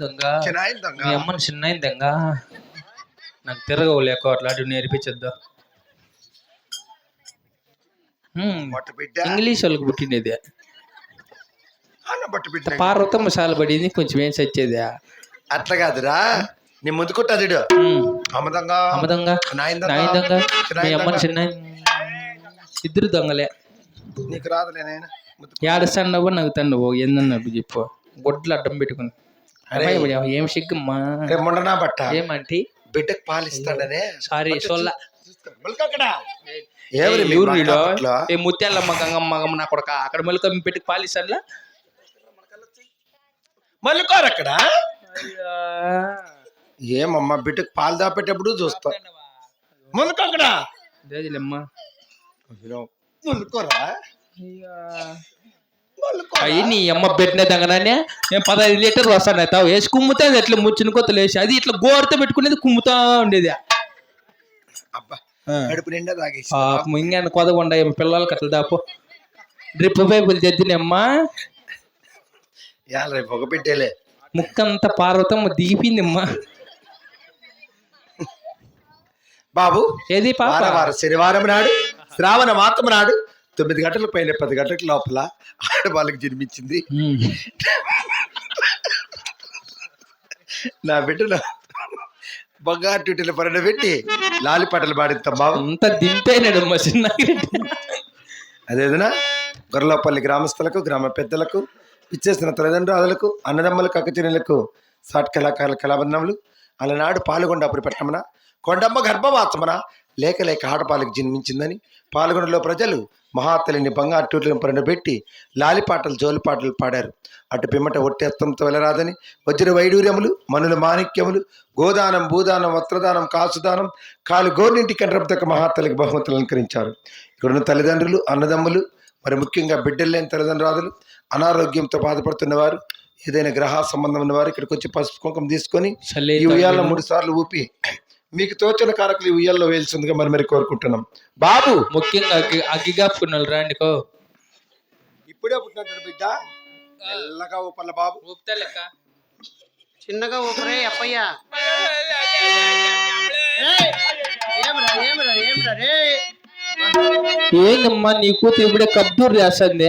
దొంగ చిన్నాయన దొంగ మీ అమ్మని చిన్న దొంగ నాకు తిరగవులేక అట్లాంటివి నేర్పించద్దు. హ్మ్, బట్ట బిడ్డ? ఇంగ్లీష్ వాళ్ళకి పుట్టినది అన్న బట్ట బిడ్డ? పార్వతమ్మ మసాలా పడింది కొంచెం ఏం సచ్చేది? అట్లా కాదురా. నీ ముందు కొట్టదిడు నాయన దొంగ మీ అమ్మని చిన్న ఇద్దరు దొంగలే. నీకు రాదులే నాయన ముద్దు ఏడుస్తాండవు నాకు తండవు ఏందన్నాడు చెప్పు. గొడ్లు అడ్డం పెట్టుకుని. అరే. ఏం సిగ్గమ్మా? మొండనా బట్ట. ఏమంటి? బిడ్డకు పాలిస్తాడనే. సారీ సొల్ల? ఏ ముత్యాలమ్మ గంగమ్మ గమ్మ నా కొడక? అక్కడ మెలక పెట్టి పాలిస్తానులా మల్లుకోరు అక్కడ? ఏమమ్మా బిడ్డకు పాలు దాపేటప్పుడు చూస్తా. ములుకు అక్కడ. దేజలమ్మ ములుకోరా? ములుకో అయ్యి నీ అమ్మ పెట్టిన దగ్గరనే నేను పదహైదు లీటర్లు వస్తాను తావు. వేసి కుమ్ముతా ఇట్లా ముచ్చిన కొత్తలు వేసి అది ఇట్లా గోరతో పెట్టుకునేది కుమ్ముతా ఉండేది. ఇంకేం కొదకుండా ఏం పిల్లలకి అట్లా దాపు. డ్రిప్ పైపులు తెద్దినమ్మా. రేపు ఒక బిడ్డలే ముక్కంతా పార్వతమ్మ దిగిపోయిందమ్మా బాబు ఏది పాప? వారం శనివారం నాడు శ్రావణ మాసం నాడు తొమ్మిది గంటల పైన పది గంటల లోపల ఆడవాళ్ళకి జన్మించింది. నా బిడ్డను బంగారు ట్యూటీల పరిణ పెట్టి లాలిపాటలు పాడిస్తాం బాబు అంత దింపేనాడమ్మా చిన్న అదేదనా గొర్రెలపల్లి గ్రామస్తులకు గ్రామ పెద్దలకు ఇచ్చేసిన తల్లిదండ్రులకు అన్నదమ్ములకు అక్కచెల్లెలకు సాట్ కళాకారుల కళాబంధములు అలనాడు పాల్గొండాపురి పట్టణమున కొండమ్మ గర్భవాసమున? లేక లేక ఆడపాలకు జన్మించిందని పాల్గొనలో ప్రజలు మహాతల్లిని బంగారు టూట్లను పరిణబెట్టి లాలిపాటలు జోలిపాటలు పాడారు. అటు పిమ్మట ఒట్టేస్తంతో వెళ్ళరాదని వజ్ర వైడూర్యములు మనుల మాణిక్యములు గోదానం భూదానం వస్త్రదానం కాసుదానం కాలు గోర్నింటి కండ్రపుతక మహాతల్లికి బహుమతులు అలంకరించారు. ఇక్కడున్న తల్లిదండ్రులు అన్నదమ్ములు మరి ముఖ్యంగా బిడ్డలు లేని తల్లిదండ్రులు అనారోగ్యంతో బాధపడుతున్న వారు ఏదైనా గ్రహ సంబంధం ఉన్న వారు ఇక్కడికి వచ్చి పసుపు కుంకుమ తీసుకొని ఈ ఉయ్యాల్లో మూడు సార్లు ఊపి మీకు తోచిన కారకులు ఉయ్యాల్లో వేల్సిందిగా మరి మరి కోరుకుంటున్నాం. బాబు! ముఖ్యంగా అగ్గి రాండికో ఇప్పుడే పుట్టినటువంటి బిడ్డ. మెల్లగా ఊపల్ల బాబు. ఊపుతా లెక్క. చిన్నగా ఊపరే అప్పయ్య. ఏమరా ఏమరా ఏమరా రే ఏందమ్మా నీ కూతురు ఇప్పుడే కబ్దూరు చేస్తుంది?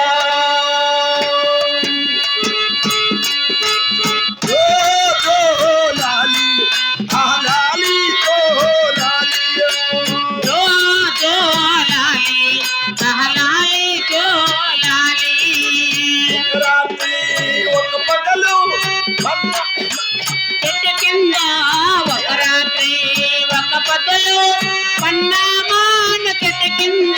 ಕಿಂಬ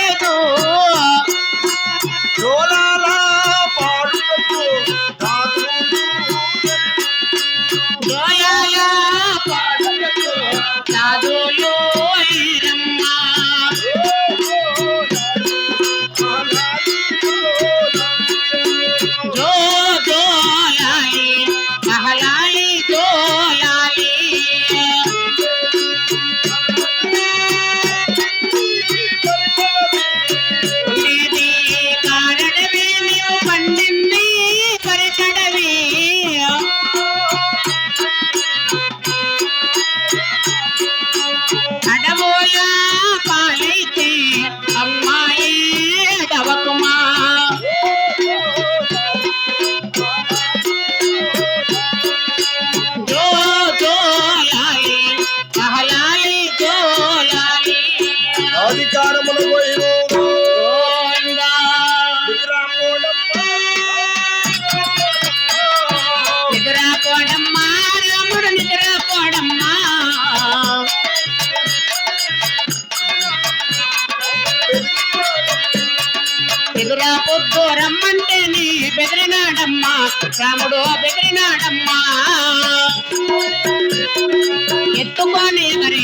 రాముడు బెదిరినాడమ్మా. ఎత్తుకొని మరి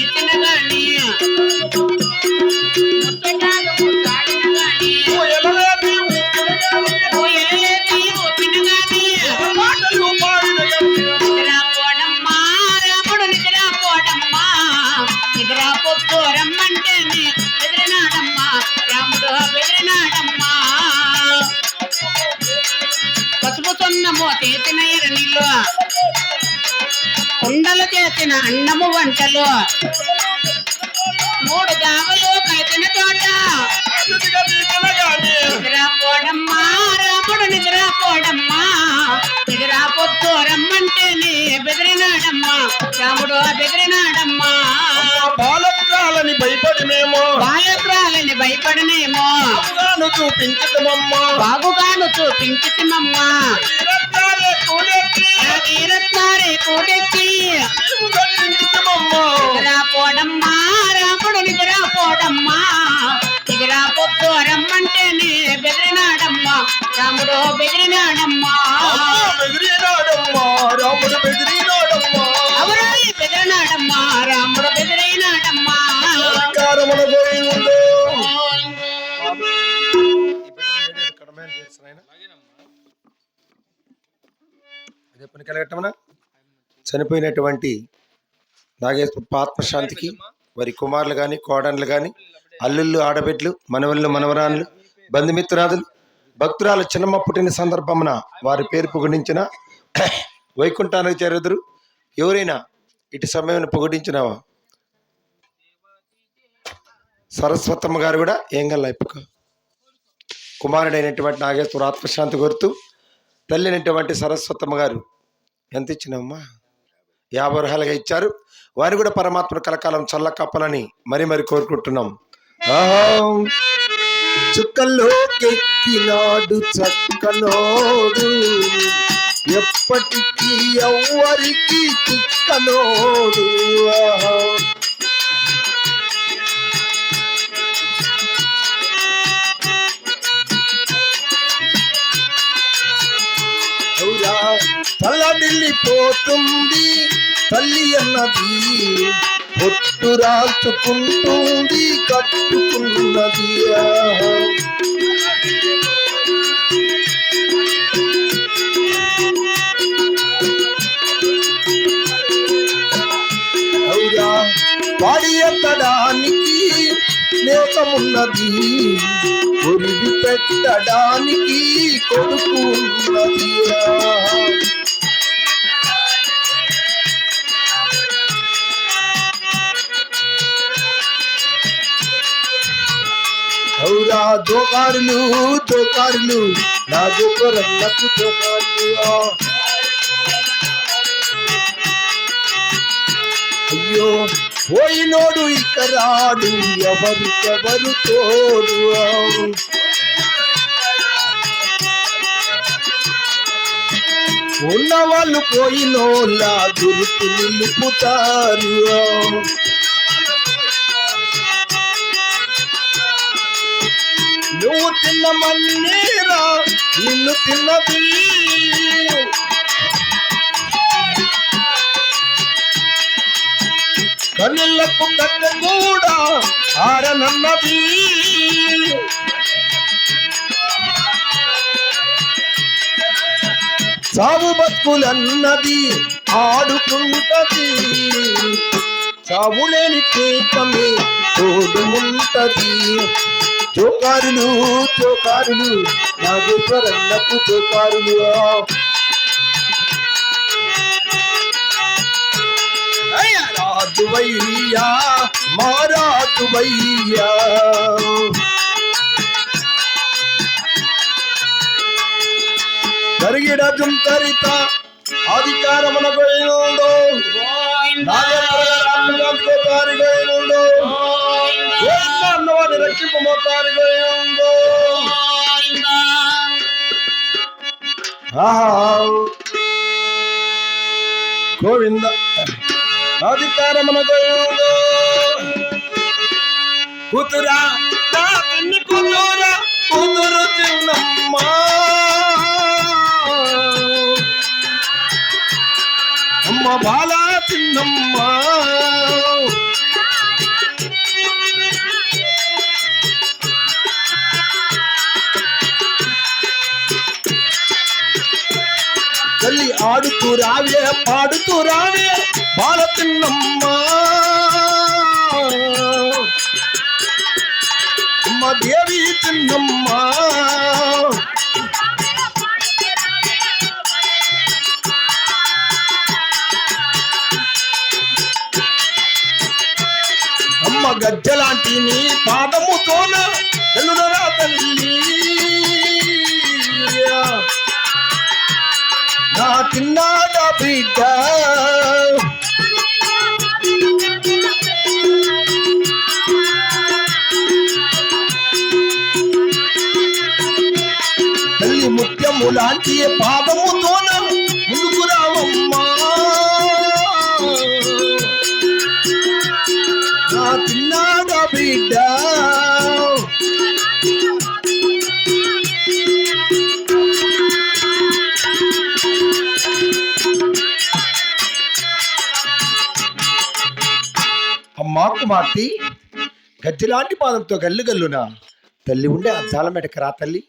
పసుపు సొన్నము చేసిన ఎరనిలో కుండలు చేసిన అన్నము వంటలు. మూడు జావలు కలిసిన చోట నిద్రపోడమ్మా రాముడు నిద్రపోడమ్మా. నిద్రపోద్దు రమ్మంటేనే బెదిరినాడమ్మా. రాముడు బెదిరినాడమ్మా. బాలకాలని భయపడి మేము బాలకురాలని భయపడనేమో చూపించటమమ్మా. బాగుగాను చూపించితిమమ్మా రత్నారే కూడెత్తి రాముడు నిద్రపోడమ్మా నిద్రపోద్దు రమ్మంటేనే బెదిరినాడమ్మా. రాముడు బెదిరినాడమ్మా. బెదిరినాడమ్మా రాముడు బెదిరినాడమ్మా. అవరాయి బెదిరినాడమ్మా రాముడు బెదిరినాడమ్మా. అధికారములు పోయినోడు అదే పని చనిపోయినటువంటి నాగేశ్వర ఆత్మశాంతికి వారి కుమారులు కానీ కోడన్లు కానీ అల్లుళ్ళు ఆడబిడ్లు మనవళ్ళు మనవరాళ్ళు బంధుమిత్రాదులు భక్తురాలు చిన్నమ్మ పుట్టిన సందర్భమున వారి పేరు పొగిడించిన వైకుంఠానికి చేరుదురు. ఎవరైనా ఇటు సమయం పొగిడించినావా సరస్వతమ్మ గారు కూడా ఏం గల్ల ఇప్పుడు కుమారుడైనటువంటి నాగేశ్వర ఆత్మశాంతి కోరుతూ తల్లినటువంటి సరస్వతమ్మ గారు ఎంత ఇచ్చినమ్మా యాభై రూపాయలుగా ఇచ్చారు. వారిని కూడా పరమాత్మ కలకాలం చల్ల కప్పలని మరి మరి కోరుకుంటున్నాం. ఆహా. చుక్కల్లోకెక్కినాడు చక్కనోడు. ఎప్పటికీ ఎవ్వరికి చిక్కనోడు. తల్లడిల్లిపోతుంది తల్లి అన్నది పొట్టు రాల్చుకుంటుంది కట్టుకున్నది వాడి ఎత్తడానికి నేతమున్నది ఒరిగి పెట్టడానికి కొడుకు దోకారులు దోకారులు. నా దొక్కరన్నకు దోకారులు. అయ్యో పోయినోడు ఇక రాడు ఎవరికెవరు తోడు. ఆ. ఉన్న వాళ్ళు పోయినోళ్ళ గురుతు నిలుపుతారు. నువ్వు తిన్న మన్నీరా నిన్ను తిన్నది. కన్నులకు కట్ట కూడా ఆడనన్నది. చావు బతుకులన్నది ఆడుకుంటది. చావులేని కేకమే తోడు ఉంటది చోకారులు చోకారులు నాగేశ్వరన్నకు అయ్య రాజువయ్యా మారాజువయ్యా జరిగిడ జుంతరిత అధికారమున గోయినుండు నాగేశ్వరాజుగారి గోయినుండు అన్నవాడిని మోతారు గోవింద. అధికారమున గోయినుండు కూతురా నా పిన్ని కూతురా కూతురు చిన్నమ్మా. అమ్మ బాలా చిన్నమ్మా. తల్లి ఆడుతూ రావే పాడుతూ రావే బాల చిన్నమ్మా అమ్మ దేవి చిన్నమ్మా ముత్యము లాంటి పాదముతోన ముందుకు రావమ్మా. నా చిన్నాడ బిడ్డ. అమ్మా కుమార్తె గజ్జిలాంటి పాదంతో గల్లు గల్లున తల్లి ఉండే అద్దాల మెడకరా తల్లి.